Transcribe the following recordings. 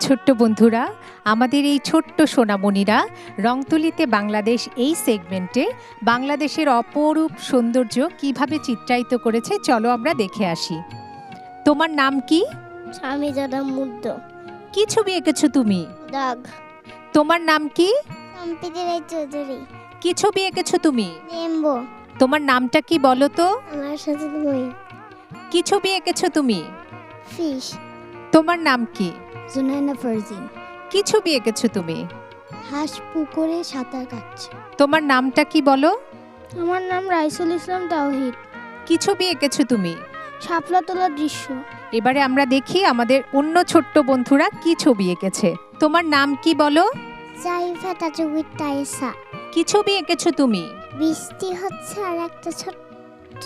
ছোট্ট বন্ধুরা আমাদের এই ছোট্ট সোনামণিরা রংতুলিতে বাংলাদেশ এই সেগমেন্টে বাংলাদেশের অপরূপ সৌন্দর্য কীভাবে চিত্রায়িত করেছে চলো আমরা দেখে আসি। তোমার নাম কি? স্বামী যারা মুদ্দ কি ছবি এঁকেছো তুমি? দাগ। তোমার নাম কি? সম্পিতি রায় চৌধুরী। কি ছবি এঁকেছো তুমি? রেমবো তোমার নামটা কি বলো তো? আমার সাথে তুমি। কি ছবি এঁকেছো তুমি? ফিশ। তোমার নাম কি? জুনাইনা ফারজিন। কি ছবি এঁকেছো তুমি? হাঁস পুকুরে সাঁতার কাটছে। তোমার নামটা কি বলো? আমার নাম রাইসুল ইসলাম তাওহিদ। কি ছবি এঁকেছো তুমি? শাপলা তোলার দৃশ্য। এবারে আমরা দেখি আমাদের অন্য ছোট্ট বন্ধুরা কি ছবি এঁকেছে। তোমার নাম কি বলো? জাইফা তাজুবির তাইসা। কি ছবি এঁকেছো তুমি? বৃষ্টি হচ্ছে আর একটা ছোট্ট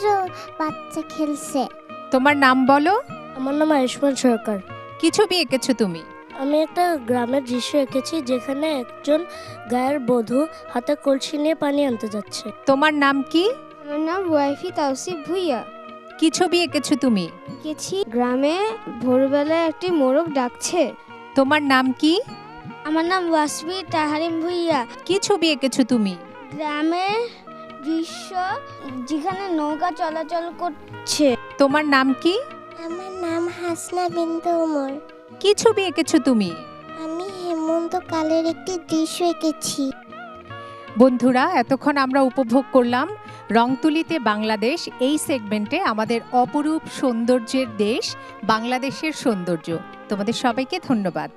বাচ্চা খেলছে। তোমার নাম বলো? আমার নাম আয়ুষ্মান সরকার। কি ছবি এঁকেছো তুমি? আমি একটা গ্রামের দৃশ্য এঁকেছি যেখানে একজন গায়ের বধূ হাতে কলসি নিয়ে পানি আনতে যাচ্ছে। তোমার নাম কি? আমার নাম ওয়াইফি তাওসিফ ভুইয়া। কি ছবি এঁকেছো তুমি? গেছি গ্রামে ভোরবেলায় একটি মোরগ ডাকছে। তোমার নাম কি? আমার নাম ওয়াসবি তাহারিম ভুইয়া। কি ছবি এঁকেছো তুমি? গ্রামের দৃশ্য যেখানে নৌকা চলাচল করছে। তোমার নাম কি? হাসনা বিন্দু ওমর। কি ছবি এঁকেছো তুমি? আমি হেমন্ত কালের একটি দৃশ্য এঁকেছি। বন্ধুরা এতক্ষণ আমরা উপভোগ করলাম রংতুলিতে বাংলাদেশ। এই সেগমেন্টে আমাদের অপরূপ সৌন্দর্যের দেশ বাংলাদেশের সৌন্দর্য। তোমাদের সবাইকে ধন্যবাদ।